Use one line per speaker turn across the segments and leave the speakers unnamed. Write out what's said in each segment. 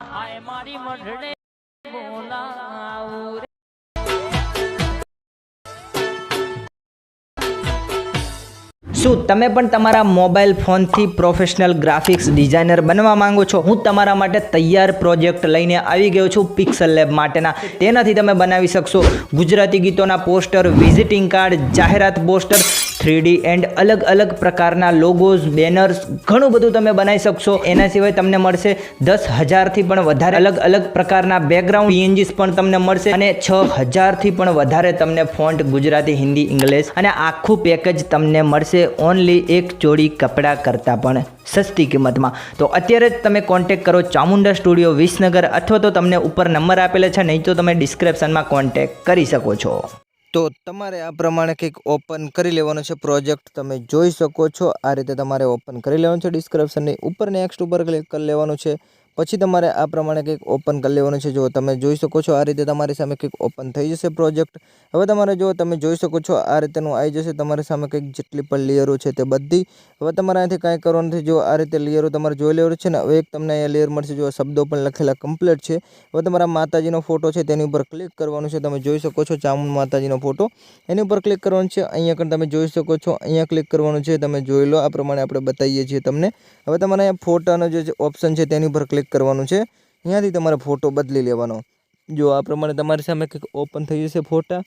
આય મારી મઢડે બોલાવું
શું તમે પણ તમારા મોબાઈલ ફોનથી પ્રોફેશનલ ગ્રાફિક્સ ડિઝાઇનર બનવા માંગો છો? હું તમારા માટે તૈયાર પ્રોજેક્ટ લઈને આવી ગયો છું પિક્સલ લેબ માટેના. તેનાથી તમે બનાવી શકશો ગુજરાતી ગીતોના પોસ્ટર, વિઝિટિંગ કાર્ડ, જાહેરાત પોસ્ટર થ્રીડી એન્ડ અલગ અલગ પ્રકારના લોગોઝ બેનર્સ ઘણું બધું તમે બનાવી શકશો. એના સિવાય તમને મળશે દસ હજારથી પણ વધારે અલગ અલગ પ્રકારના બેકગ્રાઉન્ડ પીએનજીસ પણ તમને મળશે અને છ હજારથી પણ વધારે તમને ફોન્ટ ગુજરાતી, હિન્દી, ઇંગ્લિશ અને આખું પેકેજ તમને મળશે ઓનલી એક જોડી કપડાં કરતાં પણ સસ્તી કિંમતમાં. તો અત્યારે જ તમે કોન્ટેક કરો ચામુંડા સ્ટુડિયો વિસનગર અથવા તો તમને ઉપર નંબર આપેલા છે, નહીં તો તમે ડિસ્ક્રિપ્શનમાં કોન્ટેક કરી શકો છો. તો તમારે આ પ્રમાણે કંઈક ઓપન કરી લેવાનો છે પ્રોજેક્ટ તમે જોઈ શકો છો. આ રીતે તમારે ઓપન કરી લેવાનું છે ડિસ્ક્રિપ્શનની ઉપર નેક્સ્ટ ઉપર ક્લિક કરી લેવાનું છે. પછી તમારે આ પ્રમાણે કંઈક ઓપન કરી લેવાનું છે. જો તમે જોઈ શકો છો આ રીતે તમારી સામે કંઈક ઓપન થઈ જશે પ્રોજેક્ટ હવે તમારે જો તમે જોઈ શકો છો આ રીતેનું આવી જશે. તમારી સામે કંઈક જેટલી પણ લેયરો છે તે બધી. હવે તમારે અહીંથી કાંઈ કરવાનું નથી. જો આ રીતે લેયરો તમારે જોઈ લેવાનું છે ને, હવે એક તમને અહીંયા લેયર મળશે. જો શબ્દો પણ લખેલા કમ્પ્લીટ છે. હવે તમારા માતાજીનો ફોટો છે તેની ઉપર ક્લિક કરવાનું છે. તમે જોઈ શકો છો ચામુંડ માતાજીનો ફોટો એની ઉપર ક્લિક કરવાનું છે. અહીંયા પણ તમે જોઈ શકો છો. અહીંયા ક્લિક કરવાનું છે. તમે જોઈ લો. આ પ્રમાણે આપણે બતાવીએ છીએ તમને. હવે તમારે અહીંયા ફોટાનો જે ઓપ્શન છે તેની ઉપર ક્લિક કરવાનું છે. અહીંયાથી તમારે ફોટો બદલી લેવાનો. જો આ પ્રમાણે તમારી સામે કંઈક ઓપન થઈ જશે ફોટા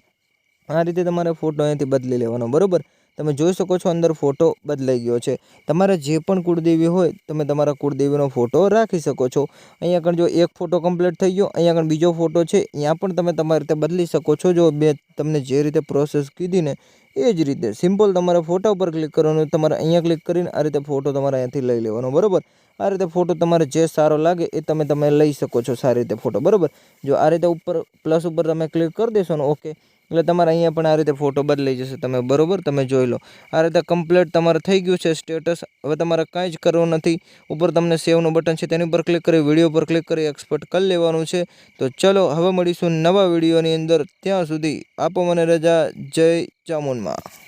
આ રીતે તમારે ફોટો અહીંયાથી બદલી લેવાનો, બરાબર? તમે જોઈ શકો છો અંદર ફોટો બદલાઈ ગયો છે. તમારે જે પણ કુળદેવી હોય, તમે તમારા કુળદેવીનો ફોટો રાખી શકો છો. અહીંયા આગળ જો એક ફોટો કમ્પ્લીટ થઈ ગયો, અહીંયા આગળ બીજો ફોટો છે. ત્યાં પણ તમે તમારી રીતે બદલી શકો છો. જો બે તમને જે રીતે પ્રોસેસ કીધી ને એ જ રીતે સિમ્પલ તમારે ફોટા ઉપર ક્લિક કરવાનું, તમારે અહીંયા ક્લિક કરીને આ રીતે ફોટો તમારે અહીંયાથી લઈ લેવાનો, બરાબર? આ રીતે ફોટો તમારે જે સારો લાગે એ તમે તમે લઈ શકો છો સારી રીતે ફોટો બરાબર? જો આ રીતે ઉપર પ્લસ ઉપર તમે ક્લિક કરી દેશો ને ઓકે એટલે તમારે અહીંયા પણ આ રીતે ફોટો બદલાઈ જશે. તમે બરોબર? તમે જોઈ લો. આ રીતે કમ્પ્લીટ તમારે થઈ ગયું છે સ્ટેટસ હવે તમારે કાંઈ જ કરવું નથી. ઉપર તમને સેવનું બટન છે તેની ઉપર ક્લિક કરી વીડિયો પર ક્લિક કરી એક્સપર્ટ કરી લેવાનું છે. તો ચલો, હવે મળીશું નવા વિડીયોની અંદર. ત્યાં સુધી આપો મને રજા. જય ચામુંડમાં.